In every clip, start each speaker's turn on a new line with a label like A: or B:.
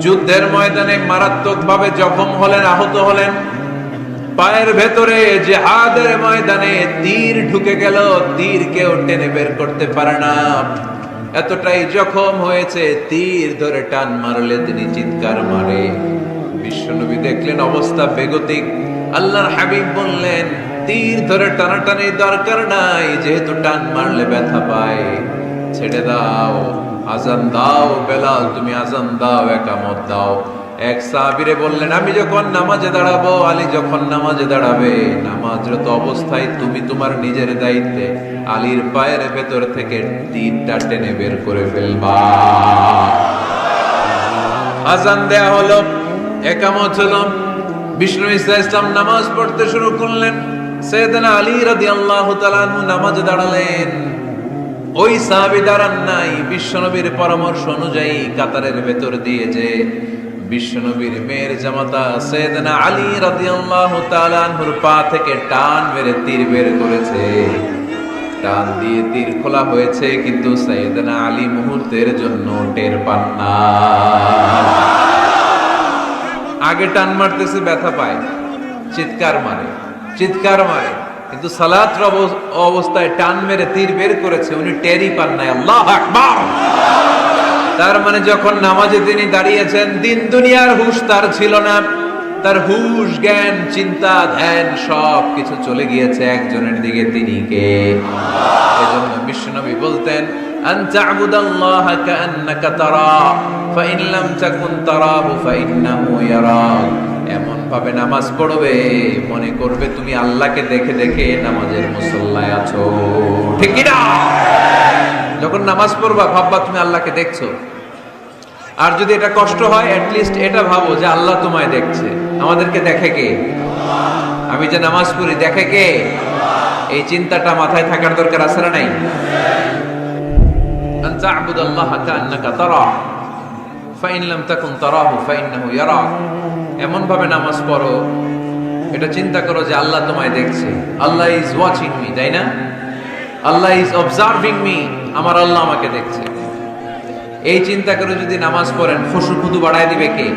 A: যুদ্ধের ময়দানে মারাত্মকভাবে জখম হলেন, আহত হলেন। পায়ের ভেতরে জিহাদের ময়দানে তীর ঢুকে গেল, তীর কেউ টেনে বের করতে পারে না। এতটাই জখম হয়েছে, তীর ধরে টান মারলে তিনি চিৎকার মারে। বিশ্বনবী দেখলেন অবস্থা বেগতিক। আল্লাহর হাবিব বললেন, তীর ধরে টানাটানি দরকার নাই, যেহেতু টান মারলে ব্যথা পায়। ছেড়ে দাও, আজান দাও, বেলাল, তুমি আজান দাও, একামত দাও। এক সাহাবীরে বললেন, আমি যখন নামাজে দাঁড়াবো, আলী যখন নামাজে দাঁড়াবে, নামাজরত অবস্থায় তুমি তোমার নিজের দায়িত্বে আলীর পায়ের ভেতর থেকে তিনটা টেনে বের করে ফেলবা। আজান দেয়া হলো, একামত হলো। বিষ্ণু ইসা ইসলাম নামাজ পড়তে শুরু করলেন। সৈয়দনা আলী তাআলা আনহু নামাজে দাঁড়ালেন। ওই সাহাবী দাঁড়ান নাই, বিশ্বনবীর পরামর্শ অনুযায়ী কাতারের ভেতর দিয়ে যে বিশ্বনবীর মেয়ের জামাতা সৈয়দনা আলী রাদিয়াল্লাহু তাআলা আনহুর পা থেকে টান মেরে তীর বের করেছে। টান দিয়ে তীর খোলা হয়েছে, কিন্তু সৈয়দনা আলী মুহূর্তের জন্য টের পান না। আগে টান মারতেছে, ব্যথা পায়। চিৎকার মারে চিৎকার মারে। কিন্তু সালাত অবস্থায় টান মেরে তীর বের করেছে, উনি টেরি পান নাই। আল্লাহ আকবার! তার মানে যখন নামাজে তিনি দাঁড়িয়েছেন, দিন দুনিয়ার হুশ তার ছিল না। তার হুশ, জ্ঞান, চিন্তা, ধ্যান সব কিছু চলে গিয়েছে একজনের দিকে তিনি কে? এজন্য বিশ্বনবী বলতেন তা'বুদাল্লাহ কাআন্নাকা তারা ফাইন লাম তাকুন তারাহু ফাইন্নাহু ইয়ারাক। এমন ভাবে নামাজ পড়বে মনে করবে তুমি আল্লাহকে দেখে দেখে নামাজের মুসল্লায় আছো ঠিক কি না যখন নামাজ পড়বা ভাববা তুমি আল্লাহকে দেখছো আর যদি এটা কষ্ট হয় লিস্ট এটা ভাবো যে আল্লাহ তোমায় দেখছে আমাদেরকে দেখে কে আমি যে নামাজ পড়ি দেখে কে এই চিন্তাটা মাথায় থাকার দরকার আছে না নাই أن تعبد الله كأنك تراه فإن لم تكن تراه فإنه يراك এমন ভাবে নামাজ পড়ো, এটা চিন্তা করো যে আল্লাহ তোমায় দেখছে। আল্লাহ ইজ ওয়াচিং মি তাই না? আল্লাহ ইজ অবজার্ভিং মি আমার আল্লাহ আমাকে দেখছে। এই চিন্তা করে যদি নামাজ পড়েন খুশু খুদু বাড়ায় দিবে কে?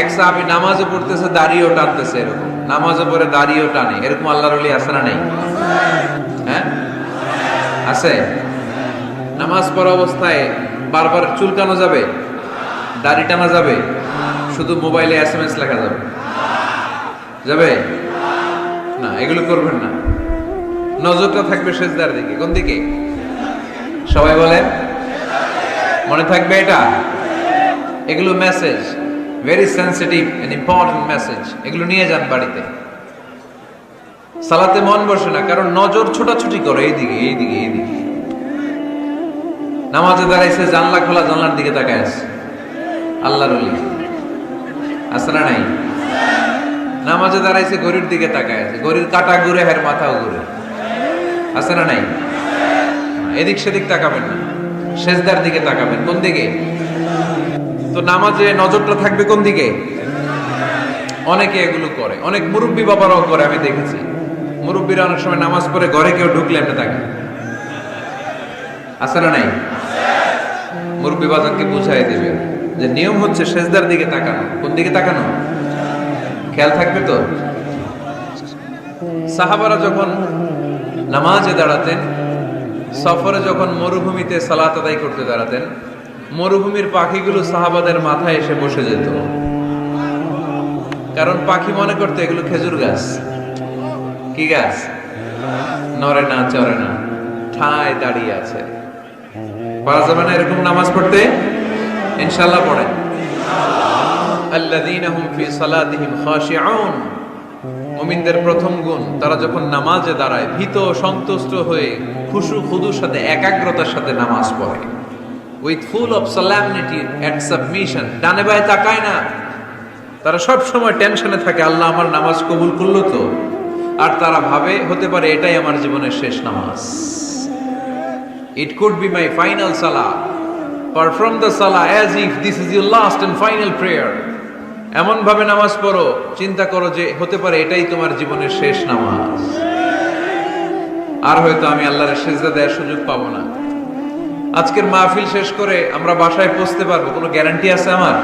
A: এক সাহাবি নামাজও পড়তেছে, দাড়িও টানতেছে এরকম। নামাজে পড়ে, দাড়িও টানে। এরকম আল্লাহর ওলি আছে না নাই? হ্যাঁ? আছে? নামাজ পড়া অবস্থায় বারবার চুলকানো যাবে? দাড়ি টানা যাবে? শুধু মোবাইলে এস এম এস লেখা যাবে। যাবে? না, এগুলো করবেন না। নজরটা থাকবে সেজদার দিকে। কোন দিকে? সবাই বলেন। মনে থাকবে এটা? এগুলো message very sensitive and important message এগুলো নিয়ে যান বাড়িতে। সালাতে মন বসে না, কারণ নজর ছোটাছুটি করে এইদিকে এইদিকে এইদিকে। নামাজে দাঁড়াইছে, জানলা খোলা, জানলার দিকে তাকায় আছে। আল্লাহর না নাই। নামাজে দাঁড়াইছে, গরির দিকে তাকায় আছে। গরির কাটা ঘুরে হের মাথাও ঘুরে না নাই? এদিক সেদিক তাকাবেন না। সেজদার দিকে তাকাবেন। কোন দিকে? তো নামাজে নজরটা থাকবে কোন দিকে? অনেকে এগুলো করে। অনেক মুরব্বী বাবারাও করে, আমি দেখেছি। মুরব্বীরা অনেক সময় নামাজ পড়ে ঘরে কেউ ঢুকলে এমনি থাকে আছে না নাই? মুরব্বী বাজারকে বুঝাই দেবে যে নিয়ম হচ্ছে সেজদার দিকে তাকানো। কোন দিকে তাকানো? খেয়াল থাকবে তো? সাহাবারা যখন নামাজে দাঁড়াতেন, সফরে যখন মরুভূমিতে সালাত আদায় করতে দাঁড়াতেন, মরুভূমির পাখিগুলো সাহাবাদের মাথায় এসে বসে যেত। কারণ পাখি মনে করতে এগুলো খেজুর গাছ। কি গাছ? নরে না চরে না। ঠায় দাঁড়িয়ে আছে। পারা যাবে না এরকম নামাজ পড়তে ইনশাল্লাহ পড়েন। মুমিনদের প্রথম গুণ, তারা যখন নামাজে দাঁড়ায়, ভীত সন্তুষ্ট হয়ে খুশু খুদুর সাথে, একাগ্রতার সাথে নামাজ পড়ে। With full of solemnity and submission ডানে বায়ে তাকায় না। তারা সব সময় টেনশনে থাকে, আল্লাহ আমার নামাজ কবুল করল তো? আর তারা ভাবে, হতে পারে এটাই আমার জীবনের শেষ নামাজ। It could be my final সালা পারফর্ম দ্য সালা as if this is your last and final prayer এমন ভাবে নামাজ পড়ো, চিন্তা করো যে হতে পারে এটাই তোমার জীবনের শেষ নামাজ। আর হয়তো আমি আল্লাহর সেজদা দেওয়ার সুযোগ পাবো না। আজকের মাহফিল শেষ করে আমরা বাসায় পৌঁছতে পারব, কোনো গ্যারান্টি আছে আমার?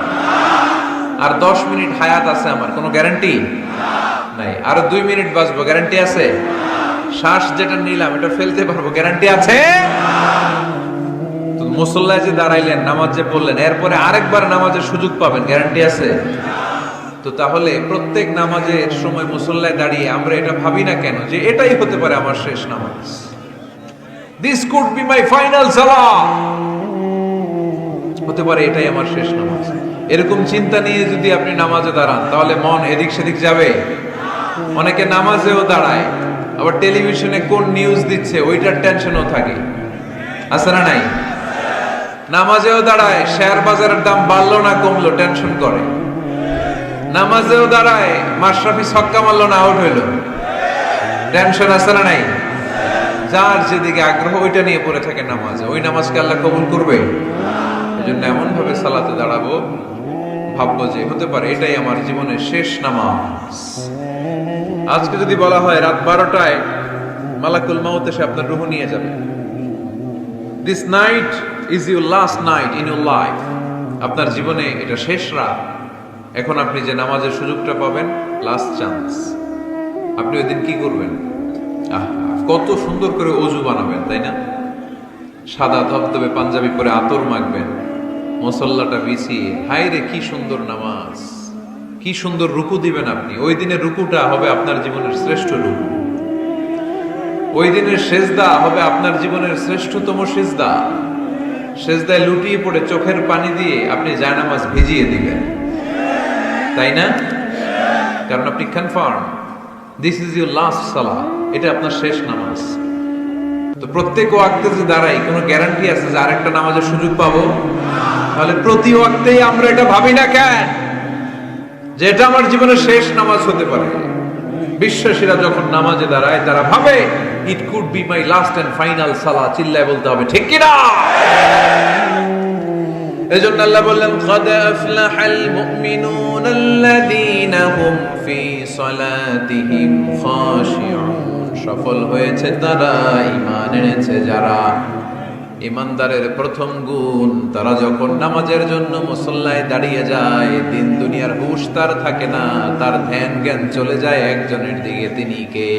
A: আর দশ মিনিট হায়াত আছে আমার, কোনো গ্যারান্টি নাই। আর দুই মিনিট বাঁচবো গ্যারান্টি আছে? শ্বাস যেটা নিলাম, এটা ফেলতে পারব গ্যারান্টি আছে? মুসল্লায় যে দাঁড়াইলেন, নামাজ যে পড়লেন, এরপরে আরেকবার নামাজের সুযোগ পাবেন, গ্যারান্টি আছে? তো তাহলে প্রত্যেক নামাজের সময় মুসল্লায় দাঁড়িয়ে আমরা এটা ভাবি না কেন, যে এটাই হতে পারে আমার শেষ নামাজ। This could be my final সালা হতে পারে এটাই আমার শেষ নামাজ। এরকম চিন্তা নিয়ে যদি আপনি নামাজে দাঁড়ান, তাহলে মন এদিক সেদিক যাবে। অনেকে নামাজেও দাঁড়ায়, আবার টেলিভিশনে কোন নিউজ দিচ্ছে, ওইটার টেনশনও থাকে। আছে না নাই? নামাজেও দাঁড়ায়, শেয়ার বাজারের দাম বাড়লো না কমলো, টেনশন করে। নামাজেও দাঁড়ায়, মাশরাফি ছক্কা মারলো না, আউট হইল। টেনশন আছে না নাই? যার যেদিকে আগ্রহ, ওইটা নিয়ে পড়ে থাকে নামাজে। ওই নামাজকে আল্লাহ কবুল করবে। এই জন্য এমন ভাবে সালাতে দাঁড়াবো, ভাববো যে হতে পারে, এটাই আমার জীবনের শেষ নামাজ। আজকে যদি বলা হয় রাত বারোটায় মালাকুল মাউত এসে আপনার রুহ নিয়ে যাবে। This night is your last night in your life আপনার জীবনে এটা শেষ রাত। এখন আপনি যে নামাজের সুযোগটা পাবেন লাস্ট চান্স আপনি ওই দিন কি করবেন? আহ, কত সুন্দর করে অজু বানাবেন, তাই না? সাদা ধবধবে পাঞ্জাবি পরে আতর মাখবেন, মসল্লাটা বিছিয়ে। হাই রে, কি সুন্দর নামাজ। কি সুন্দর রুকু দিবেন আপনি। ওই দিনের রুকুটা হবে আপনার জীবনের শ্রেষ্ঠ রুকু। ওই দিনের সেজদা হবে আপনার জীবনের শ্রেষ্ঠতম সেজদা। সেজদায় লুটিয়ে পড়ে চোখের পানি দিয়ে আপনি জায়নামাজ ভিজিয়ে দিবেন। তাই না? কারণ আপনি confirm this is your last সালা এটা আপনার শেষ নামাজ। তো প্রত্যেক ওয়াক্তে যে দাঁড়াই, কোনো গ্যারান্টি আছে যে আরেকটা নামাজের সুযোগ পাবো? তাহলে প্রতি ওয়াক্তেই আমরা এটা ভাবি না কেন? যে এটা আমার জীবনের শেষ নামাজ হতে পারে। বিশ্বাসীরা যখন নামাজে দাঁড়ায়, তারা ভাবে it could be my last and final সালা চিল্লায় বলতে হবে, ঠিক কিনা? এজন্য আল্লাহ বললেন কদ আফলাহাল মুমিনুন আল্লাযীনা হুম ফি সালাতিহিম খাশিউন সফল হয়েছে তারা, ঈমান এনেছে যারা ইমানদারের প্রথম গুণ, তারা যখন নামাজের জন্য মুসল্লায় দাঁড়িয়ে যায়, দিন দুনিয়ার হুশ তার থাকে না, তার ধ্যান জ্ঞান চলে যায় একজনের দিকে, তিনি কে?